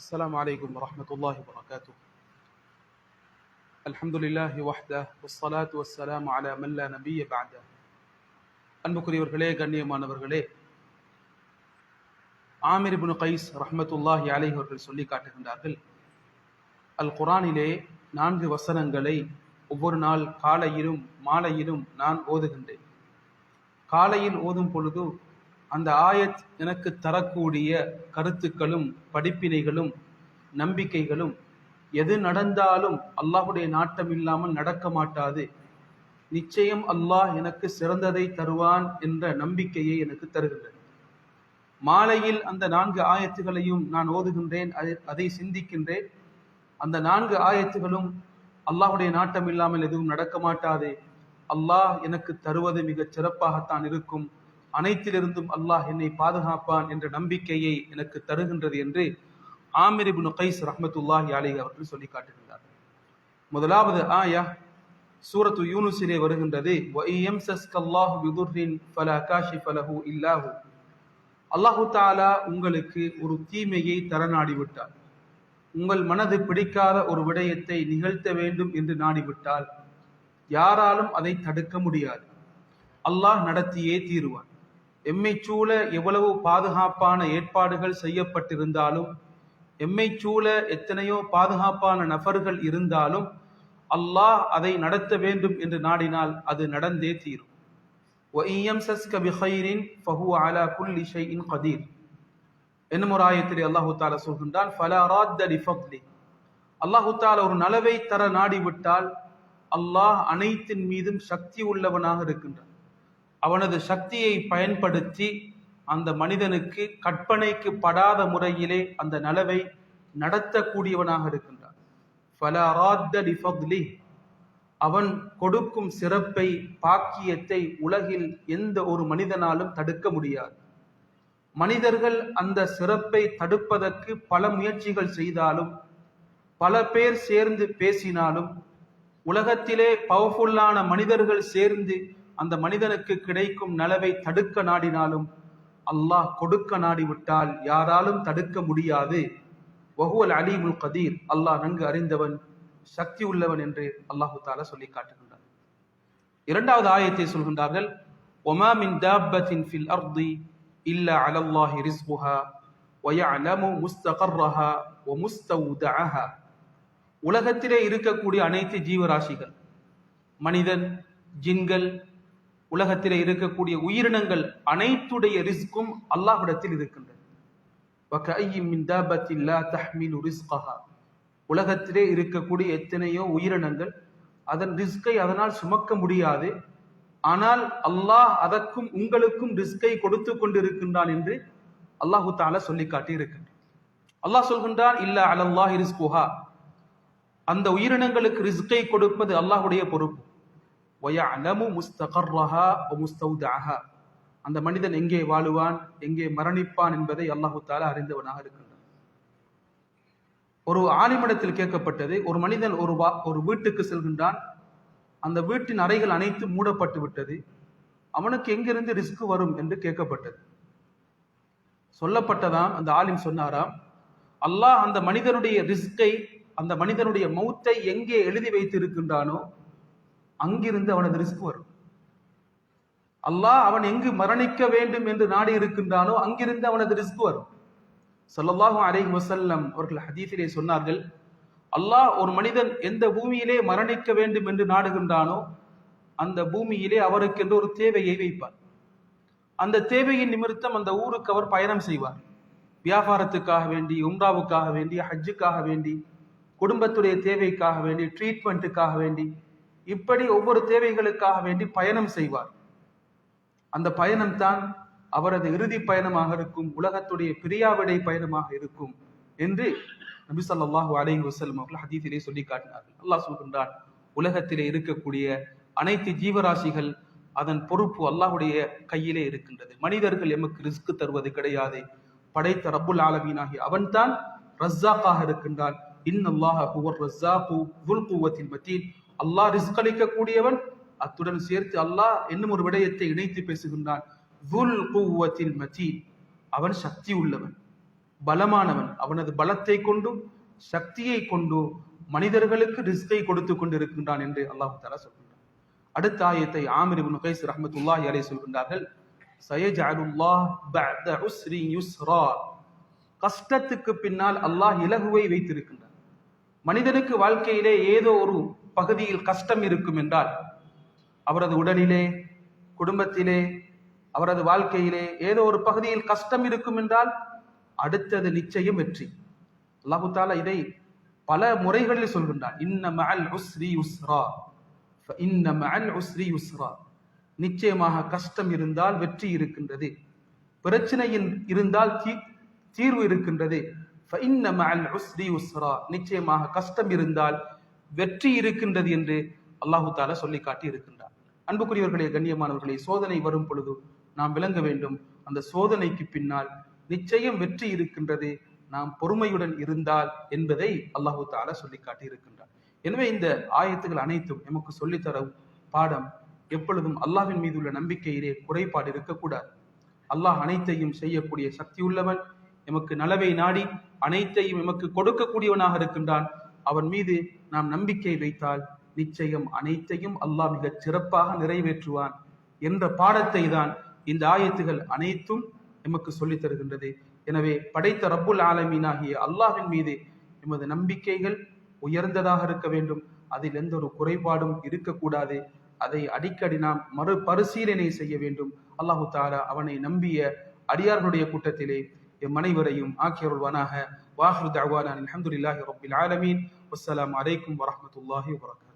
السلام عليكم ورحمة الله وبركاته الحمد لله وحده والصلاة والسلام على من لا نبي بعده அன்புக்குரியவர்களே கண்ணியமானவர்களே ஆமிர் இப்னு கைஸ் ரஹ்மத்துல்லாஹி அலைஹி அவர்கள் சொல்லி காட்டுகின்றார்கள் அல் குரானிலே நான்கு வசனங்களை ஒவ்வொரு நாள் காலையிலும் மாலையிலும் நான் ஓதுகின்றேன் காலையில் ஓதும் பொழுது அந்த ஆயத் எனக்கு தரக்கூடிய கருத்துக்களும் படிப்பினைகளும் நம்பிக்கைகளும் எது நடந்தாலும் அல்லாஹுடைய நாட்டம் இல்லாமல் நடக்க மாட்டாது. நிச்சயம் அல்லாஹ் எனக்கு சிறந்ததை தருவான் என்ற நம்பிக்கையை எனக்கு தருகின்றது. மாலையில் அந்த நான்கு ஆயத்துகளையும் நான் ஓதுகின்றேன் அதை- அதை சிந்திக்கின்றேன். அந்த நான்கு ஆயத்துகளும் அல்லாஹுடைய நாட்டம் இல்லாமல் எதுவும் நடக்க மாட்டாது. அல்லாஹ் எனக்கு தருவது மிகச் சிறப்பாகத்தான் இருக்கும். அனைத்திலிருந்தும் அல்லாஹ் என்னை பாதுகாப்பான் என்ற நம்பிக்கையை எனக்கு தருகின்றது என்று ஆமிரிபுன் கைஸ் ரஹமத்துல்லாஹி அலி அவர்கள் சொல்லி காட்டுகின்றார் முதலாவது ஆயா சூரத்து யூனுசிலே வருகின்றது அல்லாஹு தாலா உங்களுக்கு ஒரு தீமையை தர நாடிவிட்டார் உங்கள் மனது பிடிக்காத ஒரு விடயத்தை நிகழ்த்த வேண்டும் என்று நாடிவிட்டால் யாராலும் அதை தடுக்க முடியாது. அல்லாஹ் நடத்தியே தீருவார். எம்மை சூழ எவ்வளவு பாதுகாப்பான ஏற்பாடுகள் செய்யப்பட்டிருந்தாலும் எம்மை சூழ எத்தனையோ பாதுகாப்பான நபர்கள் இருந்தாலும் அல்லாஹ் அதை நடத்த வேண்டும் என்று நாடினால் அது நடந்தே தீரும். என்னும் ஒரு ஆயத்திலே அல்லாஹு தாலா சொல்கின்றான் அல்லாஹு தாலா ஒரு நலவை தர நாடிவிட்டால் அல்லாஹ் அனைத்தின் மீதும் சக்தி உள்ளவனாக இருக்கின்றான். அவனது சக்தியை பயன்படுத்தி அந்த மனிதனுக்கு கற்பனைக்கு படாத முறையிலே அந்த நலவை நடத்தக்கூடியவனாக இருக்கின்றான். ஃபலா அவன் கொடுக்கும் சிறப்பை பாக்கியத்தை உலகில் எந்த ஒரு மனிதனாலும் தடுக்க முடியாது. மனிதர்கள் அந்த சிறப்பை தடுப்பதற்கு பல முயற்சிகள் செய்தாலும் பல பேர் சேர்ந்து பேசினாலும் உலகத்திலே பவர்ஃபுல்லான மனிதர்கள் சேர்ந்து அந்த மனிதனுக்கு கிடைக்கும் நலவை தடுக்க நாடினாலும் அல்லாஹ் கொடுக்க நாடிவிட்டால் யாராலும் தடுக்க முடியாது. வஹுவல் அலீமுல் கதீர். அல்லாஹ் நன்கு அறிந்தவன் சக்தி உள்ளவன் என்று அல்லாஹு தாலா சொல்லி காட்டுகின்றார் இரண்டாவது ஆயத்தை சொல்கின்றார்கள் ஒமா மின் தாபத்தின் ஃபில் அர்தி இல்ல அலல்லாஹி ரிஸ்புஹா ஒயலமு முஸ்தகர்ரஹா ஒ முஸ்தவுதஹா உலகத்திலே இருக்கக்கூடிய அனைத்து ஜீவராசிகள் மனிதன் ஜின்கள் உலகத்தில் இருக்கக்கூடிய உயிரினங்கள் அனைத்துடைய ரிஸ்கும் அல்லாஹ்விடத்தில் இருக்கின்றது உலகத்திலே இருக்கக்கூடிய எத்தனையோ உயிரினங்கள் அதன் ரிஸ்கை அதனால் சுமக்க முடியாது. ஆனால் அல்லாஹ் அதற்கும் உங்களுக்கும் ரிஸ்கை கொடுத்து கொண்டிருக்கின்றான் என்று அல்லாஹு தாலா சொல்லி காட்டி இருக்கின்றான். அல்லாஹ் சொல்கின்றான் இல்ல அலல்லாஹ் ரிஸ்குஹா. அந்த உயிரினங்களுக்கு ரிஸ்கை கொடுப்பது அல்லாஹுடைய பொறுப்பு. வயஅலமு முஸ்தகர்ரஹா ஒ முஸ்தௌதஅஹா அந்த மனிதன் எங்கே வாழுவான் எங்கே மரணிப்பான் என்பதை அல்லாஹு தாலா அறிந்தவனாக இருக்கின்றான். ஒரு ஆலிமிடத்தில் கேட்கப்பட்டது ஒரு மனிதன் ஒரு வா ஒரு வீட்டுக்கு செல்கின்றான். அந்த வீட்டின் அறைகள் அனைத்து மூடப்பட்டு விட்டது. அவனுக்கு எங்கிருந்து ரிஸ்க் வரும் என்று கேட்கப்பட்டது. சொல்லப்பட்டதாம் அந்த ஆலிம் சொன்னாராம் அல்லாஹ் அந்த மனிதனுடைய ரிஸ்கை அந்த மனிதனுடைய மௌத்தை எங்கே எழுதி வைத்திருக்கின்றானோ அங்கிருந்து அவனது ரிஸ்க் வரும். அல்லாஹ் அவன் எங்கு மரணிக்க வேண்டும் என்று நாடி இருக்கின்றானோ அங்கிருந்து அவனது ரிஸ்க் வரும். ஸல்லல்லாஹு அலைஹி வசல்லம் அவர்கள் ஹதீஸிலே சொன்னார்கள் அல்லாஹ் ஒரு மனிதன் எந்த பூமியிலே மரணிக்க வேண்டும் என்று நாடுகின்றானோ அந்த பூமியிலே அவருக்கென்று ஒரு தேவையை வைப்பார் அந்த தேவையின் நிமித்தம் அந்த ஊருக்கு அவர் பயணம் செய்வார். வியாபாரத்துக்காக வேண்டி உம்ராவுக்காக வேண்டி ஹஜ்ஜுக்காக வேண்டி குடும்பத்துடைய தேவைக்காக வேண்டி ட்ரீட்மெண்ட்டுக்காக வேண்டி இப்படி ஒவ்வொரு தேவைகளுக்காக வேண்டி பயணம் செய்வார். அந்த பயணம் தான் அவரது இறுதி பயணமாக இருக்கும் உலகத்துடைய பிரியாவிடை பயணமாக இருக்கும் என்று நபி ஸல்லல்லாஹு அலைஹி வசல்லம் அவர்கள் ஹதீஸிலே சொல்லி காட்டினார்கள். அல்லாஹ் சொல்கின்றான் உலகத்திலே இருக்கக்கூடிய அனைத்து ஜீவராசிகள் அதன் பொறுப்பு அல்லாஹுடைய கையிலே இருக்கின்றது. மனிதர்கள் எமக்கு ரிஸ்க் தருவது கிடையாது. படைத்த ரப்புல் ஆலமீனாகி அவன்தான் ரஸ்ஸாக்காக இருக்கின்றான். இன்னல்லாஹ ஹுவர் ரஸ்ஸாகு துல் குவத்தில் மத்தீன். அல்லாஹ் ரிஸ்க் அளிக்கக்கூடியவன். அத்துடன் சேர்த்து அல்லாஹ் என்னும் ஒரு விடயத்தை இணைத்து பேசுகின்றான். அவன் சக்தி உள்ளவன் பலமானவன். அவனது பலத்தை கொண்டும் சக்தியை கொண்டு மனிதர்களுக்கு ரிஸ்கை கொடுத்து கொண்டிருக்கின்றான் என்று அல்லாஹு தாலா சொல்கின்றான். அடுத்த ஆயத்தை ஆமிர் இப்னு கைஸ் ரஹ்மத்துல்லாஹி அலைஹி சொல்கின்றார்கள். சயஜஅலுல்லாஹ் பஅத உஸ்ரி யுஸ்ரா. கஷ்டத்துக்கு பின்னால் அல்லாஹ் இலகுவை வைத்திருக்கின்றான். மனிதனுக்கு வாழ்க்கையிலே ஏதோ ஒரு பகுதியில் கஷ்டம் இருக்கும் என்றால் அவரது உடலிலே குடும்பத்திலே அவரது வாழ்க்கையிலே ஏதோ ஒரு பகுதியில் கஷ்டம் இருக்கும் என்றால் அடுத்தது நிச்சயம் வெற்றி. அல்லாஹு தாலா இதை பல முறைகளில் சொல்கின்றார் இன்ன மஅல் உஸ்ரி உஸ்ரா. இன்ன மஅல் உஸ்ரி உஸ்ரா. நிச்சயமாக கஷ்டம் இருந்தால் வெற்றி இருக்கின்றது. பிரச்சனையின் இருந்தால் தீ- தீர்வு இருக்கின்றது. நிச்சயமாக கஷ்டம் இருந்தால் வெற்றி இருக்கின்றது என்று அல்லாஹு தாலா சொல்லி காட்டி இருக்கின்றார் அன்புக்குரியவர்களே கண்ணியமானவர்களே சோதனை வரும் பொழுது நாம் விளங்க வேண்டும். அந்த சோதனைக்கு பின்னால் நிச்சயம் வெற்றி இருக்கின்றது. நாம் பொறுமையுடன் இருந்தால் என்பதை அல்லாஹு தாலா சொல்லி காட்டி இருக்கின்றார் எனவே இந்த ஆயத்துகள் அனைத்தும் நமக்கு சொல்லித்தரும் பாடம் எப்பொழுதும் அல்லாஹின் மீது உள்ள நம்பிக்கையிலே குறைபாடு இருக்கக்கூடாது. அல்லாஹ் அனைத்தையும் செய்யக்கூடிய சக்தி உள்ளவன் எமக்கு நலவை நாடி அனைத்தையும் எமக்கு கொடுக்கக்கூடியவனாக இருக்கின்றான். அவன் மீது நாம் நம்பிக்கை வைத்தால் நிச்சயம் அனைத்தையும் அல்லாஹ் மிகச் சிறப்பாக நிறைவேற்றுவான். என்ற பாடத்தை தான் இந்த ஆயத்துகள் அனைத்தும் எமக்கு சொல்லித் தருகின்றது. எனவே படைத்த ரப்புல் ஆலமீனாகிய அல்லாஹின் மீது எமது நம்பிக்கைகள் உயர்ந்ததாக இருக்க வேண்டும். அதில் எந்த ஒரு குறைபாடும் இருக்கக்கூடாது. அதை அடிக்கடி நாம் மறு பரிசீலனை செய்ய வேண்டும். அல்லாஹு தாலா அவனை நம்பிய அடியார்களுடைய கூட்டத்திலே எம் அனைவரையும் ஆக்கியருள்வானாக வாஹிரு தஅவானா அல்ஹம்துலில்லாஹி ரப்பில் ஆலமீன் வஸ்ஸலாமு அலைக்கும் வரஹ்மத்துல்லாஹி வபரகாத்துஹு